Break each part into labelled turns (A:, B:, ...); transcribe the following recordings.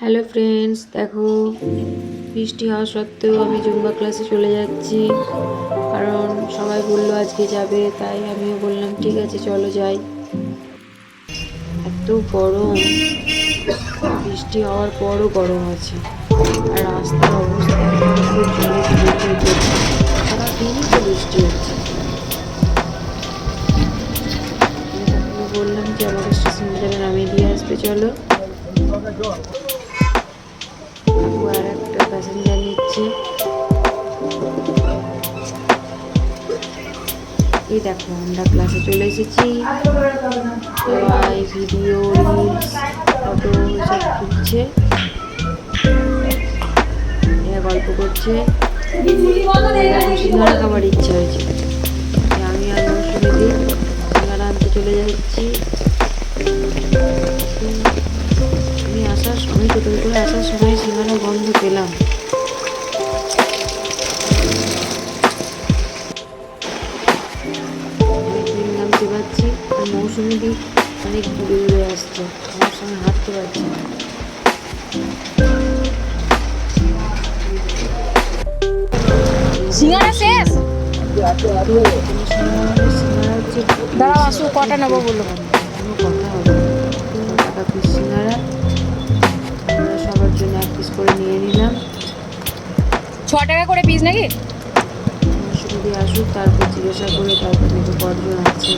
A: Hello friends, দেখো, বৃষ্টি হওয়া সত্ত্বেও আমি জুম্বা ক্লাসে চলে যাচ্ছি। কারণ সবাই বলল আজকে যাবে, তাই আমিও বললাম, ঠিক আছে, চলো যাই। এত গরম। বৃষ্টি হওয়ার পরও গরম আছে। আর রাস্তার অবস্থা বৃষ্টি হচ্ছে। বললাম যে আমাকে স্টেশন বাজারে নামিয়ে দিয়ে আসবে, চলো। আর একটা প্যাসেঞ্জার নিচ্ছে। এই দেখো, আমরা ক্লাসে চলে এসেছি। ভিডিও রিলস ফটো সব তুলছে। এরা গল্প করছে। সিঙ্গারা খাবার ইচ্ছা হয়েছে। আমি আর মৌসুমি দি সিঙ্গারা আনতে চলে যাচ্ছি। করে আসার সময় সিঙ্গারা গন্ধ পেলাম। নামতে পারছি আর মৌসুমি দি অনেক দূরে দূরে আসছে। আমার সঙ্গে হাঁটতে পারছি না।
B: সিঙ্গারা শেষ? দাঁড়াও আসো কটা নেব বলো
A: কোনো কথা হবে টাকা পিস পিস করে নিয়ে নিলাম।
B: ছ টাকা করে পিস নাকি?
A: যদি আসুক তারপর জিজ্ঞাসা করে তারপর দেখো কজন আছে।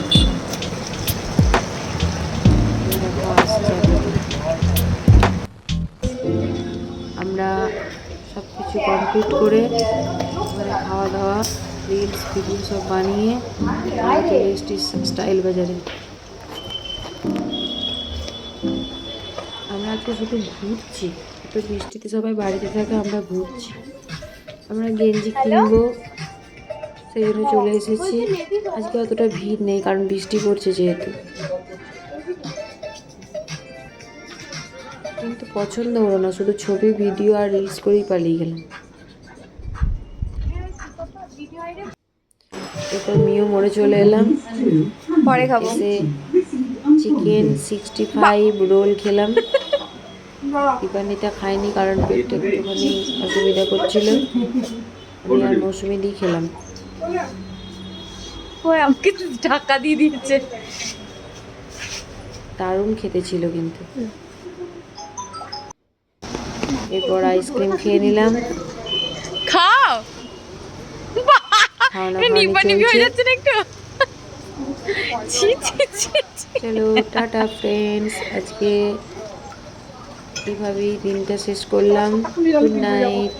A: আমরা সব কিছু কমপ্লিট করে খাওয়া দাওয়া রিলস ভিডিও সব বানিয়ে আমরা চলে এসেছি স্টাইল বাজারে। আমরা আজকে শুধু ঘুরছি। তো বৃষ্টিতে সবাই বাড়িতে থাকে আমরা ঘুরছি। আমরা গেঞ্জি কিনবো সেই জন্য চলে এসেছি। আজকে অতটা ভিড় নেই কারণ বৃষ্টি পড়ছে যেহেতু। কিন্তু পছন্দ হলো না শুধু ছবি ভিডিও আর রিলস করেই পালিয়ে গেলাম। এরপর মিও মোড়ে চলে এলাম।
B: পরে খাব।
A: চিকেন সিক্সটি ফাইভ রোল খেলাম। খাইনি কারণ পেটটা একটুখানি অসুবিধা করছিল। আমি আর মৌসুমি দিয়ে খেলাম।
B: ওই আমাকে ধাক্কা দিয়ে দিয়েছে।
A: দারুণ খেতে ছিল কিন্তু। এরপর আইসক্রিম খেয়ে নিলাম।
B: খাও।
A: চলো টাটা ফ্রেন্ডস আজকে এইভাবেই দিনটা শেষ করলাম। Good night